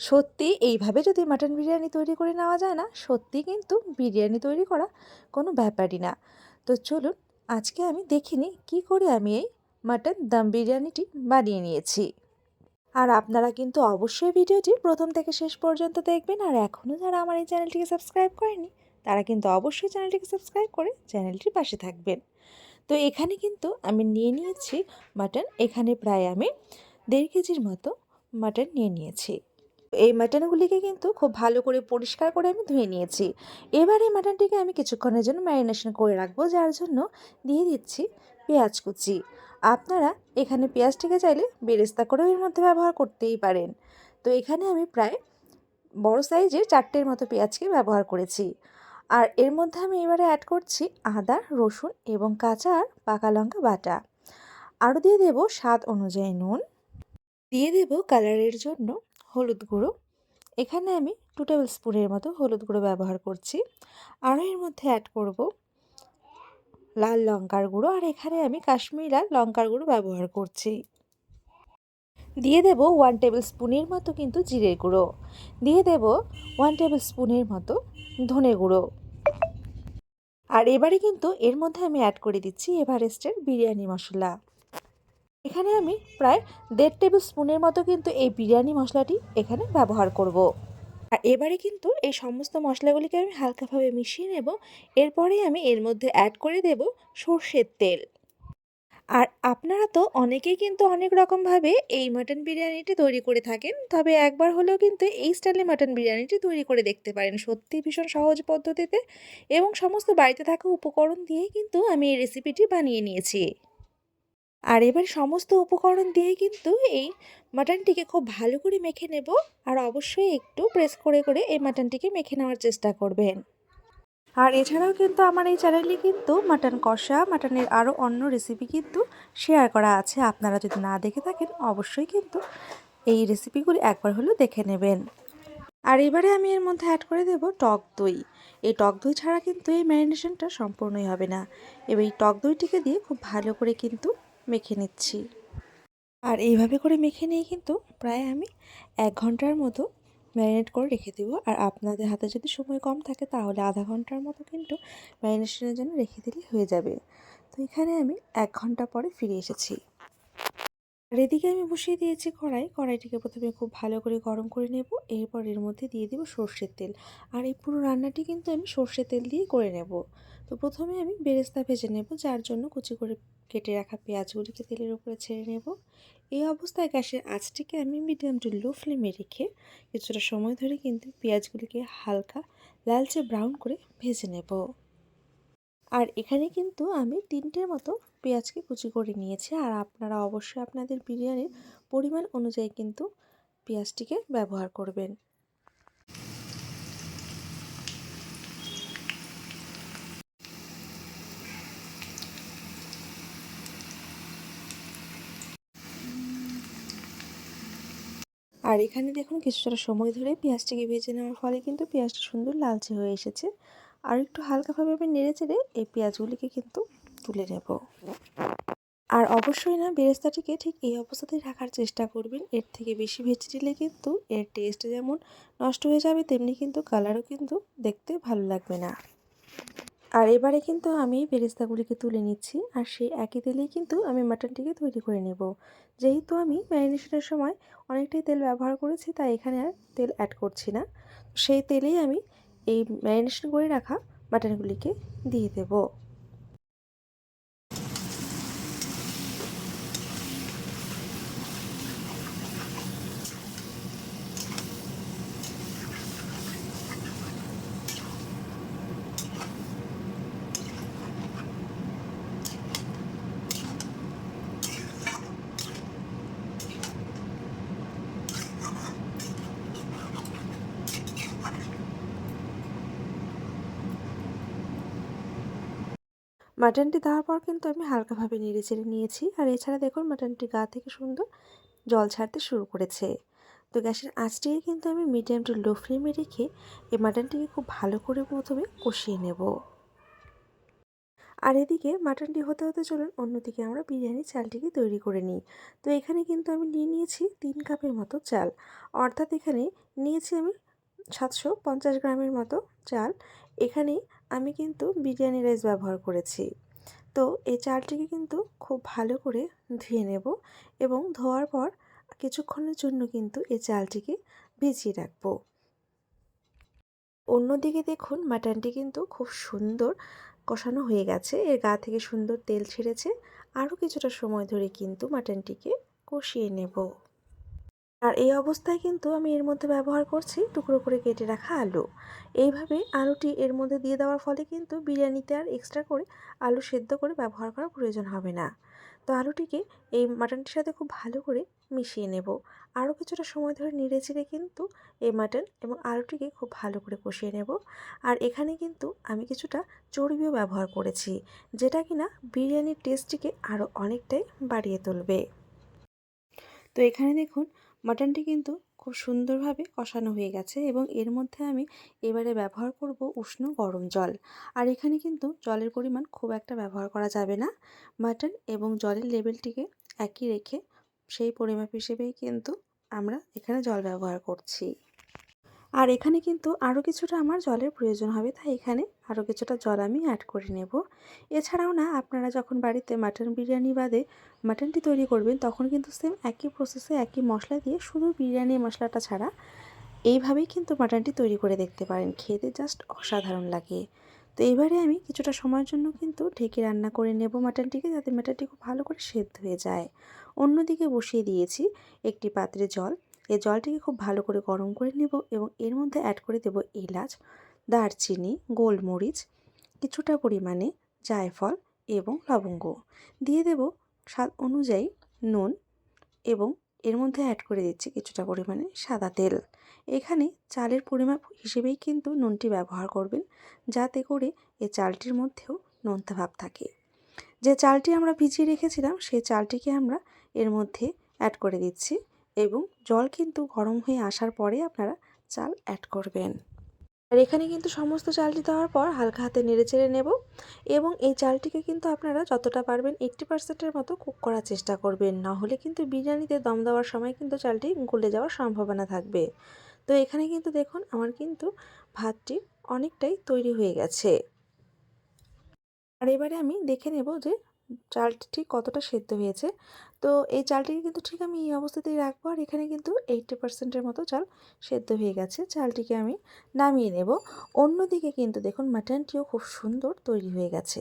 সত্যি এইভাবে যদি মাটন বিরিয়ানি তৈরি করে নেওয়া যায় না, সত্যি কিন্তু বিরিয়ানি তৈরি করা কোনো ব্যাপারই না। তো চলুন আজকে আমি দেখিনি কি করে আমি এই মাটন দম বিরিয়ানিটি বানিয়ে নিয়েছি। আর আপনারা কিন্তু অবশ্যই ভিডিওটি প্রথম থেকে শেষ পর্যন্ত দেখবেন, আর এখনও যারা আমার এই চ্যানেলটিকে সাবস্ক্রাইব করেনি তারা কিন্তু অবশ্যই চ্যানেলটিকে সাবস্ক্রাইব করে চ্যানেলটির পাশে থাকবেন। তো এখানে কিন্তু আমি নিয়ে নিয়েছি মাটন এখানে প্রায় আমি দেড় কেজির মতো মাটন নিয়ে নিয়েছি। এই মাটনগুলিকে কিন্তু খুব ভালো করে পরিষ্কার করে আমি ধুয়ে নিয়েছি। এবার এই মাটনটিকে আমি কিছুক্ষণের জন্য ম্যারিনেশন করে রাখব, যার জন্য দিয়ে দিচ্ছি পেঁয়াজ কুচি। আপনারা এখানে পেঁয়াজটিকে চাইলে বেরেস্তা করেও এর মধ্যে ব্যবহার করতেই পারেন। তো এখানে আমি প্রায় বড় সাইজের চারটের মতো পেঁয়াজকে ব্যবহার করেছি। আর এর মধ্যে আমি এবারে অ্যাড করছি আদা, রসুন এবং কাঁচা আর পাকা লঙ্কা বাটা। আরও দিয়ে দেব স্বাদ অনুযায়ী নুন। দিয়ে দেব কালারের জন্য হলুদ গুঁড়ো। এখানে আমি টু টেবিল স্পুনের মতো হলুদ গুঁড়ো ব্যবহার করছি। আরও এর মধ্যে অ্যাড করব লাল লঙ্কার গুঁড়ো। আর এখানে আমি কাশ্মীরি লাল লঙ্কার গুঁড়ো ব্যবহার করছি। দিয়ে দেব ওয়ান টেবিল স্পুনের মতো কিন্তু জিরে গুঁড়ো। দিয়ে দেব ওয়ান টেবিল স্পুনের মতো ধনে গুঁড়ো। আর এবারে কিন্তু এর মধ্যে আমি অ্যাড করে দিচ্ছি এভারেস্টের বিরিয়ানি মশলা। এখানে আমি প্রায় দেড় টেবিল স্পুনের মতো কিন্তু এই বিরিয়ানি মশলাটি এখানে ব্যবহার করব। আর এবারে কিন্তু এই সমস্ত মশলাগুলিকে আমি হালকাভাবে মিশিয়ে নেব। এরপরেই আমি এর মধ্যে অ্যাড করে দেব সর্ষের তেল। আর আপনারা তো অনেকেই কিন্তু অনেক রকমভাবে এই মাটন বিরিয়ানিটি তৈরি করে থাকেন, তবে একবার হলেও কিন্তু এই স্টাইলে মাটন বিরিয়ানিটি তৈরি করে দেখতে পারেন। সত্যি ভীষণ সহজ পদ্ধতিতে এবং সমস্ত বাড়িতে থাকা উপকরণ দিয়েই কিন্তু আমি এই রেসিপিটি বানিয়ে নিয়েছি। আর এবার সমস্ত উপকরণ দিয়ে কিন্তু এই মাটনটিকে খুব ভালো করে মেখে নেব আর অবশ্যই একটু প্রেস করে করে এই মাটনটিকে মেখে নেওয়ার চেষ্টা করবেন। আর এছাড়াও কিন্তু আমার এই চ্যানেলে কিন্তু মাটন কষা, মাটনের আরও অন্য রেসিপি কিন্তু শেয়ার করা আছে। আপনারা যদি না দেখে থাকেন, অবশ্যই কিন্তু এই রেসিপিগুলি একবার হলেও দেখে নেবেন। আর এবারে আমি এর মধ্যে অ্যাড করে দেব টক দই। এই টক দই ছাড়া কিন্তু এই ম্যারিনেশনটা সম্পূর্ণই হবে না। এবার এই টক দইটিকে দিয়ে খুব ভালো করে কিন্তু মেখে নিচ্ছি। আর এইভাবে করে মেখে নিয়ে কিন্তু প্রায় আমি এক ঘণ্টার মতো ম্যারিনেট করে রেখে দেবো। আর আপনাদের হাতে যদি সময় কম থাকে তাহলে আধা ঘণ্টার মতো কিন্তু ম্যারিনেশনের জন্য রেখে দিলেই হয়ে যাবে। তো এখানে আমি এক ঘণ্টা পরে ফিরে এসেছি। আর এদিকে আমি বসিয়ে দিয়েছি কড়াই। কড়াইটিকে প্রথমে খুব ভালো করে গরম করে নেব। এরপর এর মধ্যে দিয়ে দেবো সর্ষের তেল। আর এই পুরো রান্নাটি কিন্তু আমি সর্ষের তেল দিয়ে করে নেব। তো প্রথমে আমি বেরেস্তা ভেজে নেব, যার জন্য কুচি করে কেটে রাখা পেঁয়াজগুলিকে তেলের উপরে ছেড়ে নেব। এই অবস্থায় গ্যাসের আঁচটিকে আমি মিডিয়াম টু লো ফ্লেমে রেখে কিছুটা সময় ধরে কিন্তু পেঁয়াজগুলিকে হালকা লালচে ব্রাউন করে ভেজে নেব। আর এখানে কিন্তু আমি তিনটের মতো পেঁয়াজকে কুচি করে নিয়েছি। আর আপনারা অবশ্যই আপনাদের বিরিয়ানির পরিমাণ অনুযায়ী কিন্তু পেঁয়াজটিকে ব্যবহার করবেন। আর এখানে দেখুন কিছুটা সময় ধরে পেঁয়াজটিকে ভেজে নেওয়ার ফলে কিন্তু পেঁয়াজটা সুন্দর লালচে হয়ে এসেছে। আর একটু হালকাভাবে আমি নেড়ে চেড়ে এই পেঁয়াজগুলিকে কিন্তু তুলে নেব। আর অবশ্যই না, বেরেস্তাটিকে ঠিক এই অবস্থাতেই রাখার চেষ্টা করবেন। এর থেকে বেশি ভেজে দিলে কিন্তু এর টেস্ট যেমন নষ্ট হয়ে যাবে, তেমনি কিন্তু কালারও কিন্তু দেখতে ভালো লাগবে না। আর এবারে কিন্তু আমি বেরেস্তাগুলিকে তুলে নিচ্ছি, আর সেই একই তেলেই কিন্তু আমি মাটনটিকে তৈরি করে নেব। যেহেতু আমি ম্যারিনেশনের সময় অনেকটাই তেল ব্যবহার করেছি, তাই এখানে আর তেল অ্যাড করছি না। সেই তেলেই আমি এই ম্যারিনেশন করে রাখা মাটনগুলিকে দিয়ে দেবো। মাটনটি দেওয়ার পর কিন্তু আমি হালকাভাবে নেড়ে চেড়ে নিয়েছি। আর এছাড়া দেখুন মাটনটি গা থেকে সুন্দর জল ছাড়তে শুরু করেছে। তো গ্যাসের আঁচটিকে কিন্তু আমি মিডিয়াম টু লো ফ্লেমে রেখে এই মাটনটিকে খুব ভালো করে প্রথমে কষিয়ে নেব। আর এদিকে মাটনটি হতে হতে চলুন, অন্যদিকে আমরা বিরিয়ানি চালটিকে তৈরি করে নিই। তো এখানে কিন্তু আমি নিয়ে নিয়েছি তিন কাপের মতো চাল। অর্থাৎ এখানে নিয়েছি আমি সাতশো পঞ্চাশ গ্রামের মতো চাল। এখানে আমি কিন্তু বিরিয়ানি রাইস ব্যবহার করেছি। তো এই চালটিকে কিন্তু খুব ভালো করে ধুয়ে নেব এবং ধোয়ার পর কিছুক্ষণের জন্য কিন্তু এই চালটিকে ভিজিয়ে রাখব। অন্যদিকে দেখুন মাটনটি কিন্তু খুব সুন্দর কষানো হয়ে গেছে। এর গা থেকে সুন্দর তেল ছেড়েছে। আরও কিছুটা সময় ধরে কিন্তু মাটনটিকে কষিয়ে নেব। আর এই অবস্থায় কিন্তু আমি এর মধ্যে ব্যবহার করছি টুকরো করে কেটে রাখা আলু। এইভাবে আলুটি এর মধ্যে দিয়ে দেওয়ার ফলে কিন্তু বিরিয়ানিতে আর এক্সট্রা করে আলু সেদ্ধ করে ব্যবহার করার প্রয়োজন হবে না। তো আলুটিকে এই মাটনটির সাথে খুব ভালো করে মিশিয়ে নেব। আরও কিছুটা সময় ধরে নেড়ে চেড়ে কিন্তু এই মাটন এবং আলুটিকে খুব ভালো করে কষিয়ে নেব। আর এখানে কিন্তু আমি কিছুটা চর্বিও ব্যবহার করেছি, যেটা কিনা বিরিয়ানির টেস্টটিকে আরও অনেকটাই বাড়িয়ে তুলবে। তো এখানে দেখুন মাটনটি কিন্তু খুব সুন্দরভাবে কষানো হয়ে গেছে এবং এর মধ্যে আমি এবারে ব্যবহার করব উষ্ণ গরম জল। আর এখানে কিন্তু জলের পরিমাণ খুব একটা ব্যবহার করা যাবে না। মাটন এবং জলের লেভেলটিকে একই রেখে সেই পরিমাপ হিসেবেই কিন্তু আমরা এখানে জল ব্যবহার করছি। আর এখানে কিন্তু আরও কিছুটা আমার জলের প্রয়োজন হবে, তাই এখানে আরও কিছুটা জল আমি অ্যাড করে নেব। এছাড়াও না, আপনারা যখন বাড়িতে মাটন বিরিয়ানি বাদে মাটনটি তৈরি করবেন, তখন কিন্তু সেম একই প্রসেসে একই মশলা দিয়ে শুধু বিরিয়ানি মশলাটা ছাড়া এইভাবেই কিন্তু মাটনটি তৈরি করে দেখতে পারেন। খেতে জাস্ট অসাধারণ লাগে। তো এবারে আমি কিছুটা সময়ের জন্য কিন্তু ঢেকে রান্না করে নেব মাটনটিকে যাতে মাটনটি খুব ভালো করে সেদ্ধ হয়ে যায়। অন্যদিকে বসিয়ে দিয়েছি একটি পাত্রে জল। এই জলটিকে খুব ভালো করে গরম করে নেব এবং এর মধ্যে অ্যাড করে দেব এলাচ, দারচিনি, গোলমরিচ, কিছুটা পরিমাণে জায়ফল এবং লবঙ্গ। দিয়ে দেব স্বাদ অনুযায়ী নুন এবং এর মধ্যে অ্যাড করে দিচ্ছি কিছুটা পরিমাণে সাদা তেল। এখানে চালের পরিমাপ হিসেবেই কিন্তু নুনটি ব্যবহার করবেন, যাতে করে এই চালটির মধ্যেও নোনতা ভাব থাকে। যে চালটি আমরা ভিজিয়ে রেখেছিলাম সেই চালটিকে আমরা এর মধ্যে অ্যাড করে দিচ্ছি এবং জল কিন্তু গরম হয়ে আসার পরে আপনারা চাল অ্যাড করবেন। আর এখানে কিন্তু সমস্ত চালটি দেওয়ার পর হালকা হাতে নেড়ে চেড়ে নেব এবং এই চালটিকে কিন্তু আপনারা যতটা পারবেন এইট্টি পার্সেন্টের মতো কুক করার চেষ্টা করবেন। না হলে কিন্তু বিরিয়ানিতে দম দেওয়ার সময় কিন্তু চালটি গলে যাওয়ার সম্ভাবনা থাকবে। তো এখানে কিন্তু দেখুন আমার কিন্তু ভাতটি অনেকটাই তৈরি হয়ে গেছে। আর এবারে আমি দেখে নেব যে চালটি কতটা সেদ্ধ হয়েছে। তো এই চালটিকে কিন্তু ঠিক আমি এই অবস্থাতেই রাখব। আর এখানে কিন্তু এইটটি পার্সেন্টের মতো চাল সেদ্ধ হয়ে গেছে। চালটিকে আমি নামিয়ে নেব। অন্যদিকে কিন্তু দেখুন মাটনটিও খুব সুন্দর তৈরি হয়ে গেছে।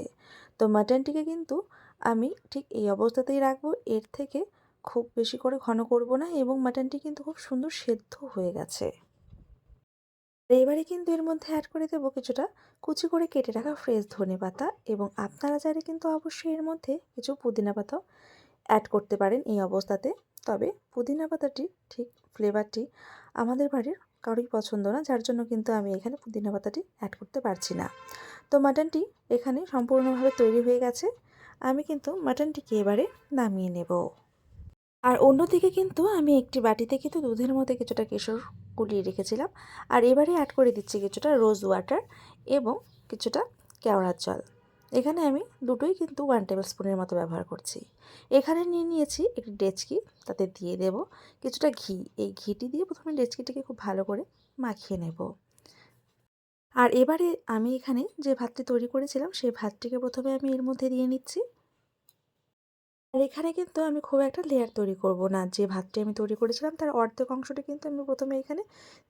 তো মাটনটিকে কিন্তু আমি ঠিক এই অবস্থাতেই রাখব। এর থেকে খুব বেশি করে ঘন করব না এবং মাটনটি কিন্তু খুব সুন্দর সেদ্ধ হয়ে গেছে। এবারে কিন্তু এর মধ্যে অ্যাড করে দেবো কিছুটা কুচি করে কেটে রাখা ফ্রেশ ধনে পাতা এবং আপনারা চাইলে কিন্তু অবশ্যই এর মধ্যে কিছু পুদিনা পাতাও অ্যাড করতে পারেন এই অবস্থাতে। তবে পুদিনা পাতাটি, ঠিক ফ্লেভারটি আমাদের বাড়ির কারোই পছন্দ না, যার জন্য কিন্তু আমি এখানে পুদিনা পাতাটি অ্যাড করতে পারছি না। তো মাটনটি এখানে সম্পূর্ণভাবে তৈরি হয়ে গেছে। আমি কিন্তু মাটনটিকে এবারে নামিয়ে নেব। আর অন্যদিকে কিন্তু আমি একটি বাটিতে কিন্তু দুধের মধ্যে কিছুটা কেশর গুলিয়ে রেখেছিলাম। আর এবারে অ্যাড করে দিচ্ছি কিছুটা রোজ ওয়াটার এবং কিছুটা কেওড়ার জল। এখানে আমি দুটোই কিন্তু ওয়ান টেবিল স্পুনের মতো ব্যবহার করছি। এখানে নিয়ে নিয়েছি একটি ডেচকি, তাতে দিয়ে দেব কিছুটা ঘি। এই ঘিটি দিয়ে প্রথমে ডেচকিটিকে খুব ভালো করে মাখিয়ে নেব। আর এবারে আমি এখানে যে ভাতটি তৈরি করেছিলাম, সেই ভাতটিকে প্রথমে আমি এর মধ্যে দিয়ে নিচ্ছি। আর এখানে কিন্তু আমি খুব একটা লেয়ার তৈরি করব না। যে ভাতটি আমি তৈরি করেছিলাম, তার অর্ধেক অংশটি কিন্তু আমি প্রথমে এখানে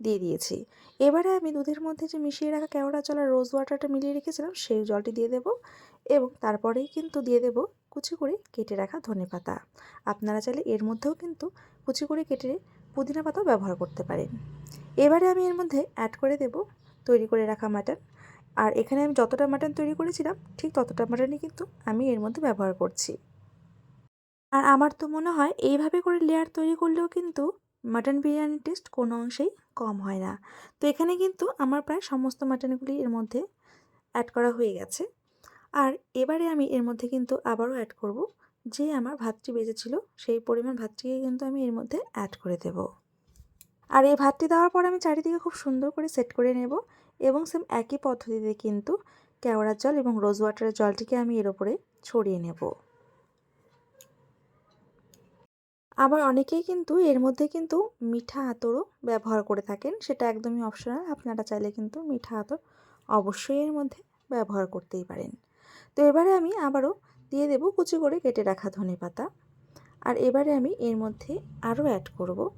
দিয়ে দিয়েছি। এবারে আমি দুধের মধ্যে যে মিশিয়ে রাখা কেওড়া জল আর রোজ ওয়াটারটা মিলিয়ে রেখেছিলাম, সেই জলটি দিয়ে দেব এবং তারপরেই কিন্তু দিয়ে দেব কুচি করে কেটে রাখা ধনে পাতা। আপনারা চাইলে এর মধ্যেও কিন্তু কুচি করে কেটে পুদিনা পাতাও ব্যবহার করতে পারেন। এবারে আমি এর মধ্যে অ্যাড করে দেব তৈরি করে রাখা মাটন আর এখানে আমি যতটা মাটন তৈরি করেছিলাম, ঠিক ততটা মাটনই কিন্তু আমি এর মধ্যে ব্যবহার করছি। আর আমার তো মনে হয় এইভাবে করে লেয়ার তৈরি করলেও কিন্তু মাটন বিরিয়ানির টেস্ট কোনো অংশেই কম হয় না। তো এখানে কিন্তু আমার প্রায় সমস্ত মাটনগুলি এর মধ্যে অ্যাড করা হয়ে গেছে। আর এবারে আমি এর মধ্যে কিন্তু আবারও অ্যাড করব। যে আমার ভাতটি বেজেছিল সেই পরিমাণ ভাতটিকে কিন্তু আমি এর মধ্যে অ্যাড করে দেব। আর এই ভাতটি দেওয়ার পর আমি চারিদিকে খুব সুন্দর করে সেট করে নেব এবং সেম একই পদ্ধতিতে কিন্তু কেওড়ার জল এবং রোজ ওয়াটারের জলটিকে আমি এর ওপরে ছড়িয়ে নেব। আবার অনেকেই কিন্তু এর মধ্যে কিন্তু মিঠা আতরও ব্যবহার করে থাকেন। সেটা একদমই অপশনাল আপনারা চাইলে কিন্তু মিঠা আতর অবশ্যই এর মধ্যে ব্যবহার করতেই পারেন। তো এবারে আমি আবারও দিয়ে দেব কুচি করে কেটে রাখা ধনে পাতা। আর এবারে আমি এর মধ্যে আরও অ্যাড করব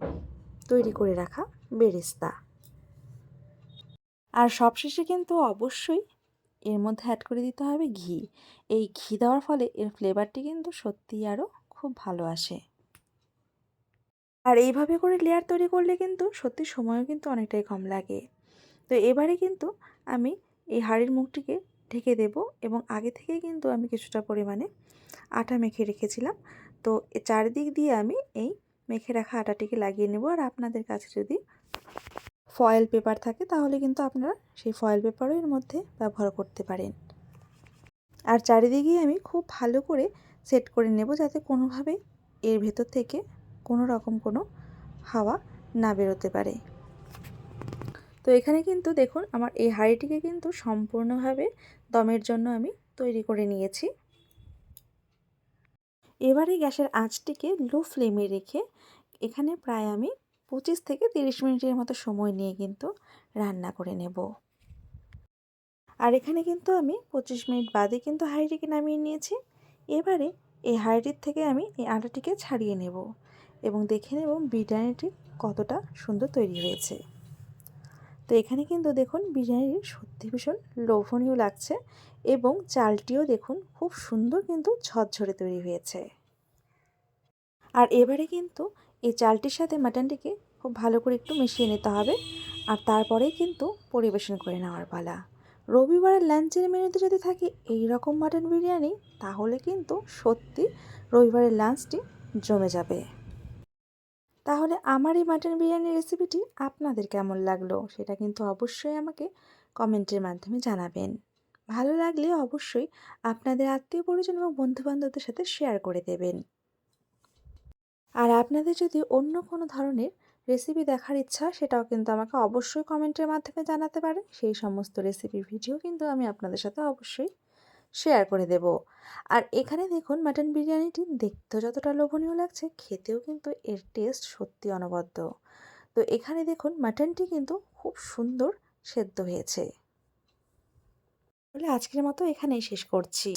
তৈরি করে রাখা বেরেস্তা। আর সবশেষে কিন্তু অবশ্যই এর মধ্যে অ্যাড করে দিতে হবে ঘি। এই ঘি দেওয়ার ফলে এর ফ্লেভারটি কিন্তু সত্যিই আরও খুব ভালো আসে। আর এইভাবে করে লেয়ার তৈরি করলে কিন্তু সত্যি সময়ও কিন্তু অনেকটাই কম লাগে। তো এবারে কিন্তু আমি এই হাড়ির মুখটিকে ঢেকে দেব এবং আগে থেকে কিন্তু আমি কিছুটা পরিমাণে আটা মেখে রেখেছিলাম। তো চারিদিক দিয়ে আমি এই মেখে রাখা আটাটিকে লাগিয়ে নেব আর আপনাদের কাছে যদি ফয়েল পেপার থাকে তাহলে কিন্তু আপনারা সেই ফয়েল পেপারও এর মধ্যে ব্যবহার করতে পারেন। আর চারিদিকেই আমি খুব ভালো করে সেট করে নেব যাতে কোনোভাবে এর ভেতর থেকে কোনো রকম কোনো হাওয়া না বেরোতে পারে। তো এখানে কিন্তু দেখুন আমার এই হাঁড়িটিকে কিন্তু সম্পূর্ণভাবে দমের জন্য আমি তৈরি করে নিয়েছি। এবারে গ্যাসের আঁচটিকে লো ফ্লেমে রেখে এখানে প্রায় আমি পঁচিশ থেকে তিরিশ মিনিটের মতো সময় নিয়ে কিন্তু রান্না করে নেব। আর এখানে কিন্তু আমি পঁচিশ মিনিট বাদে কিন্তু হাঁড়িটিকে নামিয়ে নিয়েছি। এবারে এই হাঁড়িটির থেকে আমি এই আটাটিকে ছাড়িয়ে নেব এবং দেখে নেব বিরিয়ানিটি কতটা সুন্দর তৈরি হয়েছে। তো এখানে কিন্তু দেখুন বিরিয়ানি সত্যি ভীষণ লোভনীয় লাগছে এবং চালটিও দেখুন খুব সুন্দর কিন্তু ঝরঝরে তৈরি হয়েছে। আর এবারে কিন্তু এই চালটির সাথে মাটনটিকে খুব ভালো করে একটু মিশিয়ে নিতে হবে আর তারপরেই কিন্তু পরিবেশন করে নেওয়ার পালা। রবিবারের লাঞ্চের মেনুতে যদি থাকে এই রকম মাটন বিরিয়ানি, তাহলে কিন্তু সত্যি রবিবারের লাঞ্চটি জমে যাবে। তাহলে আমার এই মাটন বিরিয়ানির রেসিপিটি আপনাদের কেমন লাগল সেটা কিন্তু অবশ্যই আমাকে কমেন্টের মাধ্যমে জানাবেন। ভালো লাগলে অবশ্যই আপনাদের আত্মীয় পরিজন এবং বন্ধুবান্ধবদের সাথে শেয়ার করে দেবেন। আর আপনাদের যদি অন্য কোনো ধরনের রেসিপি দেখার ইচ্ছা, সেটাও কিন্তু আমাকে অবশ্যই কমেন্টের মাধ্যমে জানাতে পারেন সেই সমস্ত রেসিপির ভিডিও কিন্তু আমি আপনাদের সাথে অবশ্যই শেয়ার করে দেব। আর এখানে দেখুন মাটন বিরিয়ানিটি দেখতেও যতটা লোভনীয় লাগছে, খেতেও কিন্তু এর টেস্ট সত্যি অনবদ্য। তো এখানে দেখুন মাটনটি কিন্তু খুব সুন্দর সেদ্ধ হয়েছে। বলে আজকের মতো এখানেই শেষ করছি।